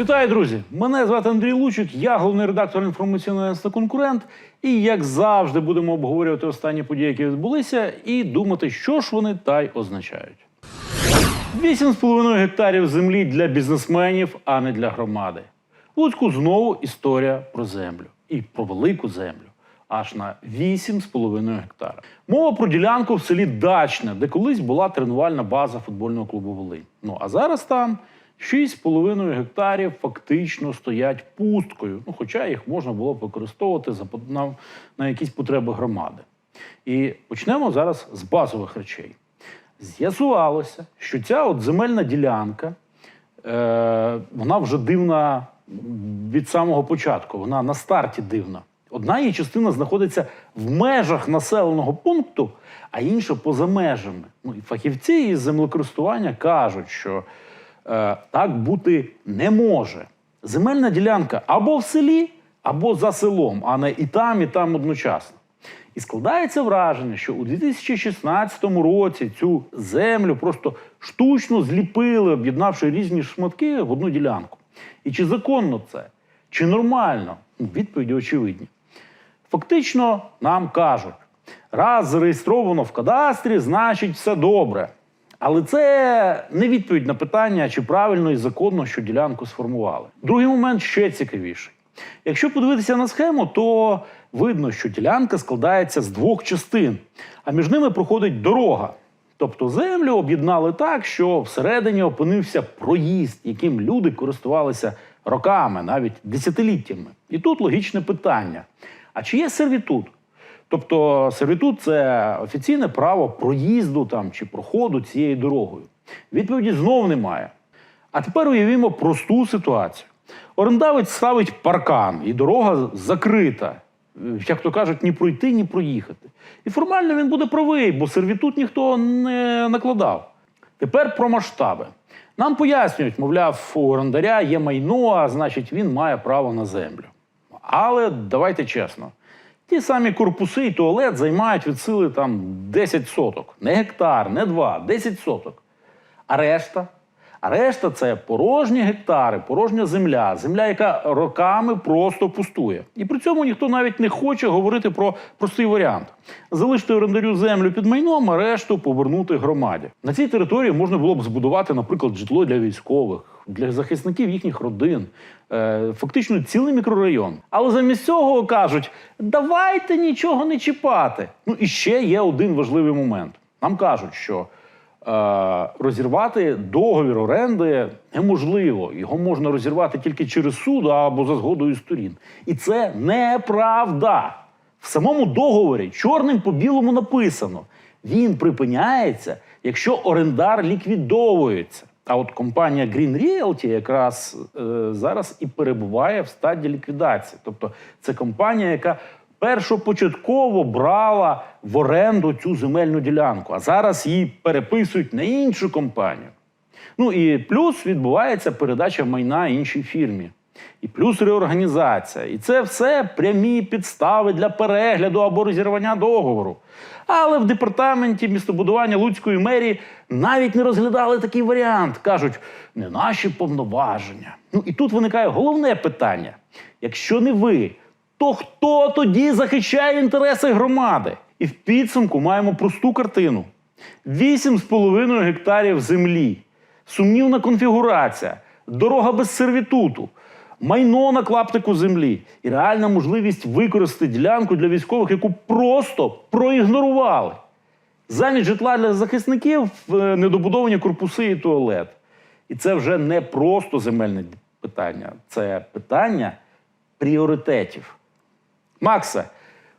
Вітаю, друзі! Мене звати Андрій Лучик, я головний редактор інформаційного агентства конкурент. І як завжди будемо обговорювати останні події, які відбулися, і думати, що ж вони та й означають. 8,5 гектарів землі для бізнесменів, а не для громади. Луцьку знову історія про землю. І про велику землю. Аж на 8,5 гектара. Мова про ділянку в селі Дачне, де колись була тренувальна база футбольного клубу Волинь. Ну а зараз там 6,5 гектарів фактично стоять пусткою. Ну, хоча їх можна було б використовувати за на, на якісь потреби громади. І почнемо зараз з базових речей. З'ясувалося, що ця от земельна ділянка, е, вона вже дивна від самого початку. Вона на старті дивна. Одна її частина знаходиться в межах населеного пункту, а інша поза межами. Ну, і фахівці із землекористування кажуть, що так бути не може. Земельна ділянка або в селі, або за селом, а не і там, і там одночасно. І складається враження, що у 2016 році цю землю просто штучно зліпили, об'єднавши різні шматки в одну ділянку. І чи законно це, чи нормально? Ну, Відповіді очевидні. Фактично нам кажуть, раз зареєстровано в кадастрі, значить все добре. Але це не відповідь на питання, чи правильно і законно, що ділянку сформували. Другий момент ще цікавіший. Якщо подивитися на схему, то видно, що ділянка складається з двох частин, а між ними проходить дорога. Тобто землю об'єднали так, що всередині опинився проїзд, яким люди користувалися роками, навіть десятиліттями. І тут логічне питання: а чи є сервітут? Тобто сервітут це офіційне право проїзду там чи проходу цією дорогою. Відповіді знов немає. А тепер уявімо просту ситуацію. Орендавець ставить паркан, і дорога закрита. Як то кажуть, ні пройти, ні проїхати. І формально він буде правий, бо сервітут ніхто не накладав. Тепер про масштаби. Нам пояснюють, мовляв, у орендаря є майно, а значить, він має право на землю. Але давайте чесно. Ті самі корпуси і туалет займають від сили там 10 соток. Не гектар, не два, 10 соток. А решта? А решта це порожні гектари, порожня земля, земля, яка роками просто пустує. І при цьому ніхто навіть не хоче говорити про простий варіант: залишити орендарю землю під майном, а решту повернути громаді. На цій території можна було б збудувати, наприклад, житло для військових, для захисників їхніх родин, е, фактично цілий мікрорайон. Але замість цього кажуть: давайте нічого не чіпати. Ну і ще є один важливий момент. Нам кажуть, що розірвати договір оренди неможливо. Його можна розірвати тільки через суд або за згодою сторін. І це неправда. В самому договорі чорним по білому написано: він припиняється, якщо орендар ліквідовується. А от компанія Green Realty якраз е, зараз і перебуває в стадії ліквідації. Тобто це компанія, яка першопочатково брала в оренду цю земельну ділянку, а зараз її переписують на іншу компанію. Ну і плюс відбувається передача майна іншій фірмі. І плюс реорганізація. І це все прямі підстави для перегляду або розірвання договору. Але в департаменті містобудування Луцької мерії навіть не розглядали такий варіант. Кажуть, не наші повноваження. Ну і тут виникає головне питання: якщо не ви, то хто тоді захищає інтереси громади? І в підсумку маємо просту картину: 8,5 гектарів землі, сумнівна конфігурація, дорога без сервітуту, майно на клаптику землі і реальна можливість використати ділянку для військових, яку просто проігнорували. Замість житла для захисників е, недобудовані корпуси і туалет. І це вже не просто земельне питання, це питання пріоритетів. Максе,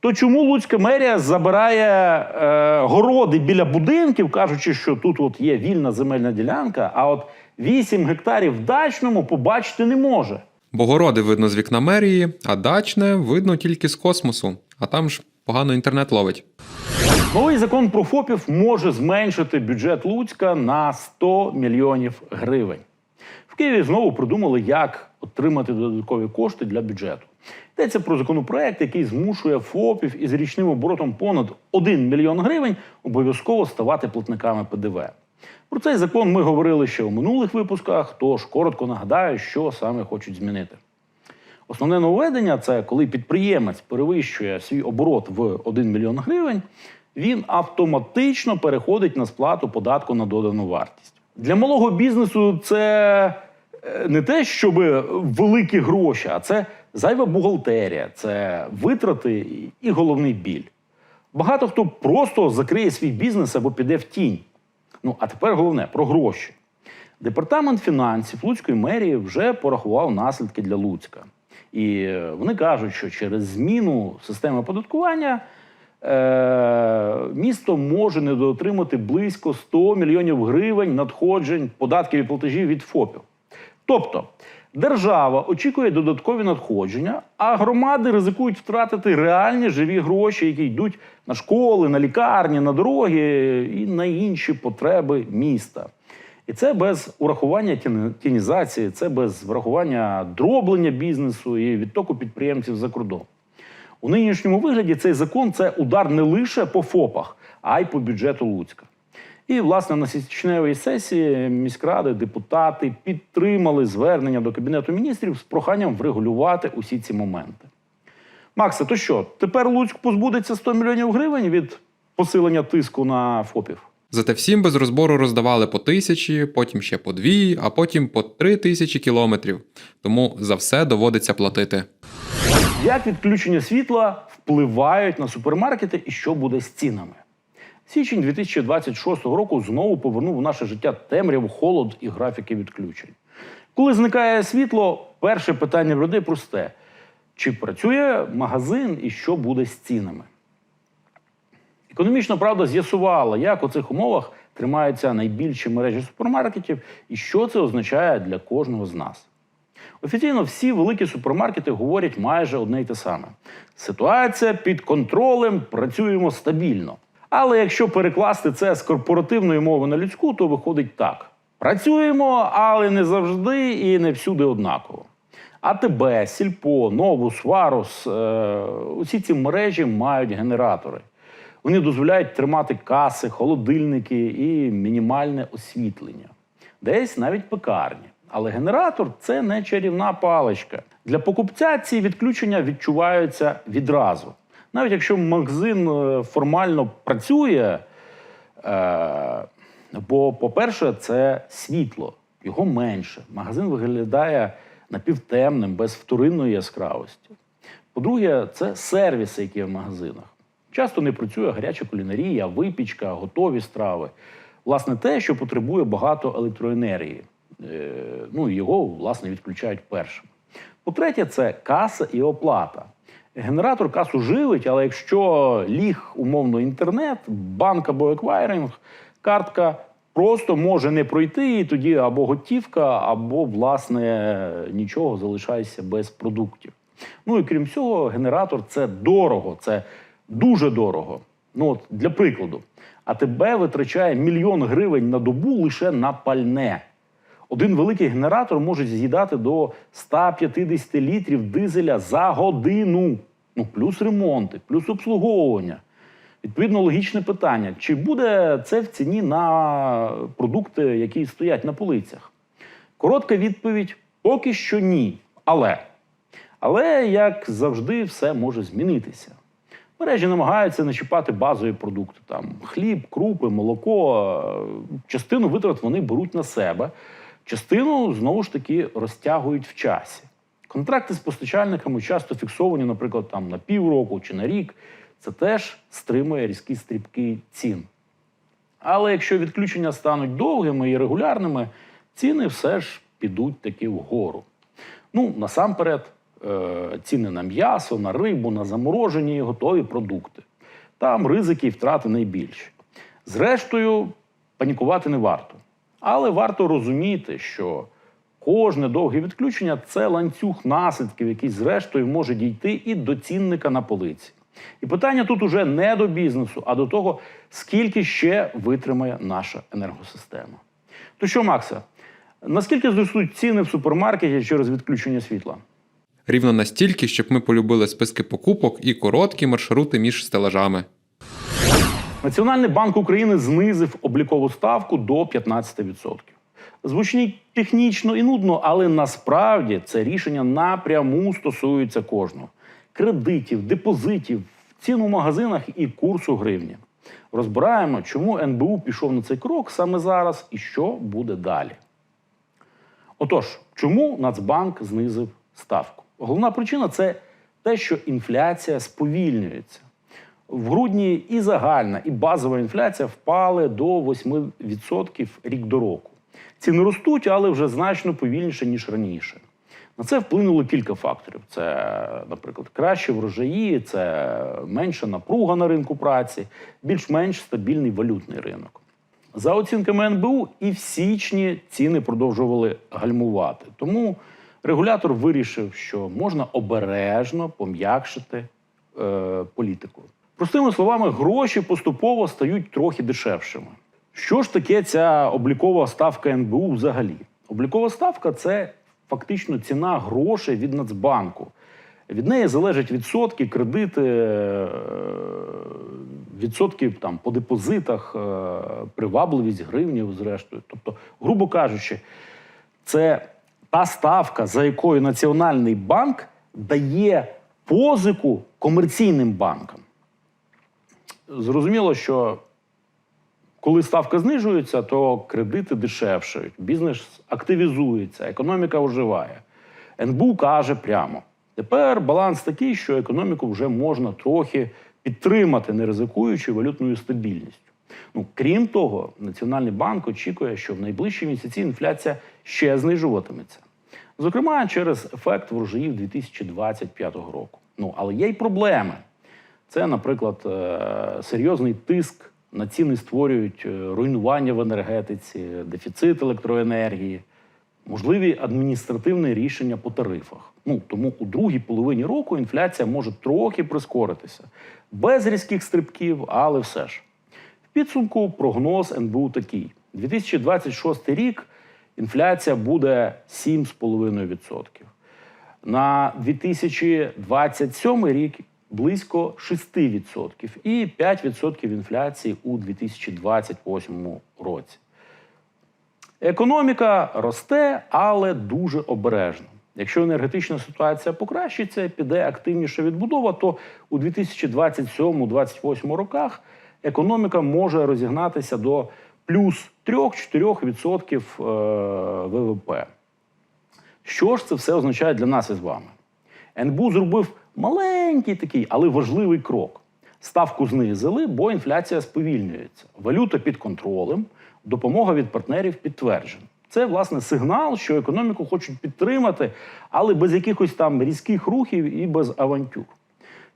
то чому Луцька мерія забирає е, городи біля будинків, кажучи, що тут от є вільна земельна ділянка, а от 8 гектарів в дачному побачити не може? Бо городи видно з вікна мерії, а дачне видно тільки з космосу, а там ж погано інтернет ловить. Новий закон про ФОПів може зменшити бюджет Луцька на 100 мільйонів гривень. В Києві знову придумали, як отримати додаткові кошти для бюджету. Йдеться про законопроект, який змушує ФОПів із річним оборотом понад 1 мільйон гривень обов'язково ставати платниками ПДВ. Про цей закон ми говорили ще у минулих випусках, тож коротко нагадаю, що саме хочуть змінити. Основне нововведення це коли підприємець перевищує свій оборот в 1 мільйон гривень, він автоматично переходить на сплату податку на додану вартість. Для малого бізнесу це е, не те, щоб великі гроші, а це зайва бухгалтерія, це витрати і головний біль. Багато хто просто закриє свій бізнес або піде в тінь. Ну а тепер головне про гроші. Департамент фінансів Луцької мерії вже порахував наслідки для Луцька. І е, вони кажуть, що через зміну системи оподаткування е, місто може недоотримати близько 100 мільйонів гривень надходжень податків і платежів від ФОПів. Тобто держава очікує додаткові надходження, а громади ризикують втратити реальні живі гроші, які йдуть на школи, на лікарні, на дороги і на інші потреби міста. І це без урахування тінізації, це без врахування дроблення бізнесу і відтоку підприємців за кордон. У нинішньому вигляді цей закон це удар не лише по ФОПах, а й по бюджету Луцька. І, власне, на січневій сесії міськради депутати підтримали звернення до Кабінету міністрів з проханням врегулювати усі ці моменти. Максе, то що, тепер Луцьк позбудеться 100 мільйонів гривень від посилення тиску на ФОПів? Зате всім без розбору роздавали по тисячі, потім ще по дві, а потім по три тисячі кілометрів. Тому за все доводиться платити. Як відключення світла впливають на супермаркети і що буде з цінами? Січень 2026 року знову повернув у наше життя темряву, холод і графіки відключень. Коли зникає світло, перше питання людей просте: чи працює магазин і що буде з цінами? Економічна правда з'ясувала, як у цих умовах тримаються найбільші мережі супермаркетів і що це означає для кожного з нас. Офіційно всі великі супермаркети говорять майже одне й те саме: ситуація під контролем, працюємо стабільно. Але якщо перекласти це з корпоративної мови на людську, то виходить так: працюємо, але не завжди і не всюди однаково. АТБ, Сільпо, Новус, Варус е, усі ці мережі мають генератори. Вони дозволяють тримати каси, холодильники і мінімальне освітлення. Десь навіть пекарні. Але генератор це не чарівна паличка. Для покупця ці відключення відчуваються відразу. Навіть якщо магазин е, формально працює, е, бо, по-перше, це світло, його менше. Магазин виглядає напівтемним, без вторинної яскравості. По-друге, це сервіси, які є в магазинах. Часто не працює гаряча кулінарія, випічка, готові страви. Власне, те, що потребує багато електроенергії. Е, Ну, його, власне, відключають першим. По-третє, це каса і оплата. Генератор касу живить, але якщо ліг умовно інтернет, банк або еквайринг, картка просто може не пройти, і тоді або готівка, або, власне, нічого залишається без продуктів. Ну і крім цього, генератор це дорого, це дуже дорого. Ну, от, для прикладу, АТБ витрачає мільйон гривень на добу лише на пальне. Один великий генератор може з'їдати до 150 літрів дизеля за годину. Ну, плюс ремонти, плюс обслуговування. Відповідно, логічне питання: чи буде це в ціні на продукти, які стоять на полицях? Коротка відповідь: поки що ні. Але. Але, як завжди, все може змінитися. Мережі намагаються не чіпати базові продукти: там хліб, крупи, молоко. Частину витрат вони беруть на себе, частину знову ж таки розтягують в часі. Контракти з постачальниками часто фіксовані, наприклад, там на півроку чи на рік. Це теж стримує різкі стрибки цін. Але якщо відключення стануть довгими і регулярними, ціни все ж підуть таки вгору. Ну, насамперед, е, ціни на м'ясо, на рибу, на заморожені і готові продукти. Там ризики і втрати найбільші. Зрештою, панікувати не варто. Але варто розуміти, що кожне довге відключення це ланцюг наслідків, який, зрештою, може дійти і до цінника на полиці. І питання тут уже не до бізнесу, а до того, скільки ще витримає наша енергосистема. То що, Макса, наскільки зростуть ціни в супермаркеті через відключення світла? Рівно настільки, щоб ми полюбили списки покупок і короткі маршрути між стелажами. Національний банк України знизив облікову ставку до 15%. Звучить технічно і нудно, але насправді це рішення напряму стосується кожного: кредитів, депозитів, цін у магазинах і курсу гривні. Розбираємо, чому НБУ пішов на цей крок саме зараз і що буде далі. Отож, чому Нацбанк знизив ставку? Головна причина це те, що інфляція сповільнюється. В грудні і загальна, і базова інфляція впали до 8% рік до року. Ціни ростуть, але вже значно повільніше, ніж раніше. На це вплинуло кілька факторів: це, наприклад, кращі врожаї, це менша напруга на ринку праці, більш-менш стабільний валютний ринок. За оцінками НБУ, і в січні ціни продовжували гальмувати. Тому регулятор вирішив, що можна обережно пом'якшити е, політику. Простими словами, гроші поступово стають трохи дешевшими. Що ж таке ця облікова ставка НБУ взагалі? Облікова ставка це фактично ціна грошей від Нацбанку. Від неї залежать відсотки, кредити, е, відсотки там, по депозитах, е, привабливість гривнів, зрештою. Тобто, грубо кажучи, це та ставка, за якою Національний банк дає позику комерційним банкам. Зрозуміло, що коли ставка знижується, то кредити дешевшають, бізнес активізується, економіка оживає. НБУ каже прямо: тепер баланс такий, що економіку вже можна трохи підтримати, не ризикуючи валютною стабільністю. Ну, крім того, Національний банк очікує, що в найближчі місяці інфляція ще знижуватиметься. Зокрема, через ефект врожаїв 2025 року. Ну, але є й проблеми. Це, наприклад, е, серйозний тиск на ціни створюють е, руйнування в енергетиці, дефіцит електроенергії, можливі адміністративні рішення по тарифах. Ну тому у другій половині року інфляція може трохи прискоритися без різких стрибків, але все ж. В підсумку прогноз НБУ такий: 2026 рік інфляція буде 7,5%. На 2027 рік близько 6% і 5% інфляції у 2028 році. Економіка росте, але дуже обережно. Якщо енергетична ситуація покращиться, піде активніша відбудова, то у 2027-2028 роках економіка може розігнатися до плюс 3-4% е, ВВП. Що ж це все означає для нас із вами? НБУ зробив маленький такий, але важливий крок. Ставку знизили, бо інфляція сповільнюється. Валюта під контролем, допомога від партнерів підтверджена. Це, власне, сигнал, що економіку хочуть підтримати, але без якихось там різких рухів і без авантюр.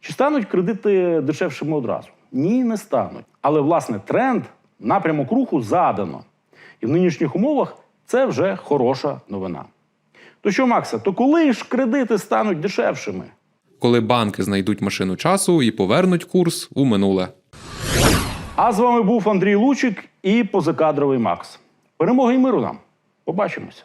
Чи стануть кредити дешевшими одразу? Ні, не стануть. Але, власне, тренд, напрямок руху задано. І в нинішніх умовах це вже хороша новина. То що, Макса, то коли ж кредити стануть дешевшими? Коли банки знайдуть машину часу і повернуть курс у минуле. А з вами був Андрій Лучик і позакадровий Макс. Перемоги і миру нам. Побачимося.